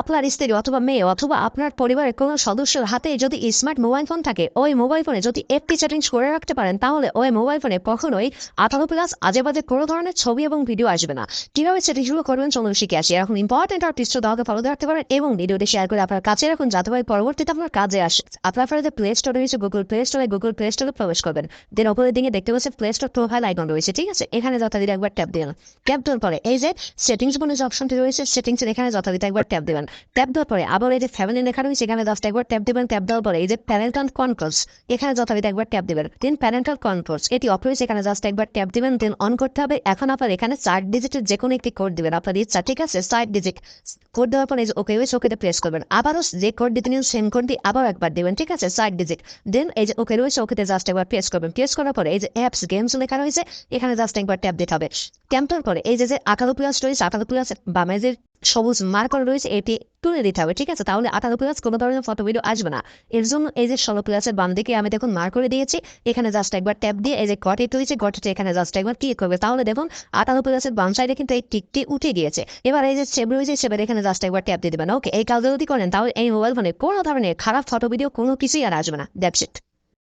আপনার স্ত্রী অথবা মেয়ে অথবা আপনার পরিবারের কোনো সদস্যের হাতে যদি স্মার্ট মোবাইল ফোন থাকে, ওই মোবাইল ফোনে যদি একটি সেটিংস করে রাখতে পারেন, তাহলে ওই মোবাইল ফোনে কখনোই আঠারো প্লাস আজে বাজে কোনো ধরনের ছবি এবং ভিডিও আসবে না। কীভাবে সেটিংসগুলো করবেন চলুন শিখে আসি। এখন ইম্পর্টেন্ট আর টিস্ট দেওয়াকে ফলো রাখতে পারেন এবং ভিডিওটি শেয়ার করে আপনার কাছে রাখুন, যাতে করে পরবর্তীতে আপনার কাজে আসে। আপনার ফোনে প্লে স্টোরে রয়েছে গুগল প্লে স্টোরে গুগল প্লে স্টোরে প্রবেশ করবেন। দেন ওপরের দিকে দেখতে পাচ্ছেন প্লে স্টোর প্রোফাইল আইকন রয়েছে, ঠিক আছে? এখানে যথাযথ একবার ট্যাপ দিন। ট্যাপ দেওয়ার পরে এই যে সেটিংস বলে যে অপশনটি রয়েছে সেটিংসের এখানে যথাযথ একবার ট্যাপ দেবেন। ট্যাপ দেওয়ার পরে আবার এই যে ফ্যামিলি লেখা রয়েছে এখানে দশটা একবার ট্যাপ দেবেন ট্যাপ দেওয়ার পরে এই যে প্যারেন্টাল কন্ট্রোলস এখানে যথাযথ একবার ট্যাপ দেবেন। দেন প্যারেন্টাল কন্ট্রোলস এটি অফ রয়েছে এখানে জাস্ট একবার ট্যাপ দিবেন দেন অন করতে হবে। এখন আপনার এখানে চার ডিজিটের যে কোনো একটি কোড দিবেন। আপনার ইচ্ছা ঠিক আছে, চার ডিজিট কোড দেওয়ার পরে এই যে ওকে রয়েছে ওকেতে প্রেস করবেন। আবারও যে কোড দিতে নিন সেম কোড দিয়ে আবার একবার দেবেন, ঠিক আছে, চার ডিজিট দেন এই যে ওকে রয়েছে ওকেতে জাস্ট একবার প্রেস করবেন। প্রেস করার পরে এই যে অ্যাপস গেমস লেখা রয়েছে, এখানে জাস্ট একবার ট্যাপ দিতে হবে। ট্যাপটার পরে এই যে যে আঠারো প্লাস রয়েছে আঠারো প্লাস বামে যে সবুজ মার্কার রয়েছে, এটি তুলে দিতে হবে, ঠিক আছে? তাহলে আঠারো প্লাস কোনো ধরনের ফটো ভিডিও আসবে না। এর জন্য এই যে ষোলো প্লাসের বাম দিকে আমি দেখুন মার্ক করে দিয়েছি, এখানে জাস্ট একবার ট্যাপ দিয়ে এই যে গটেট রয়েছে গটেটে এখানে জাস্ট একবার ক্লিক করবে। তাহলে দেখুন আঠারো প্লাসের বাম সাইডে কিন্তু এই টিকটি উঠে গিয়েছে। এবার এই যে সেভ রয়েছে সেবার এখানে জাস্ট একবার ট্যাপ দিয়ে দেবেন। ওকে এই কাজটা যদি করেন, তাহলে এই মোবাইল ফোনে কোনো ধরনের খারাপ ফটো ভিডিও কোনো কিছুই আর আসবে না। ইট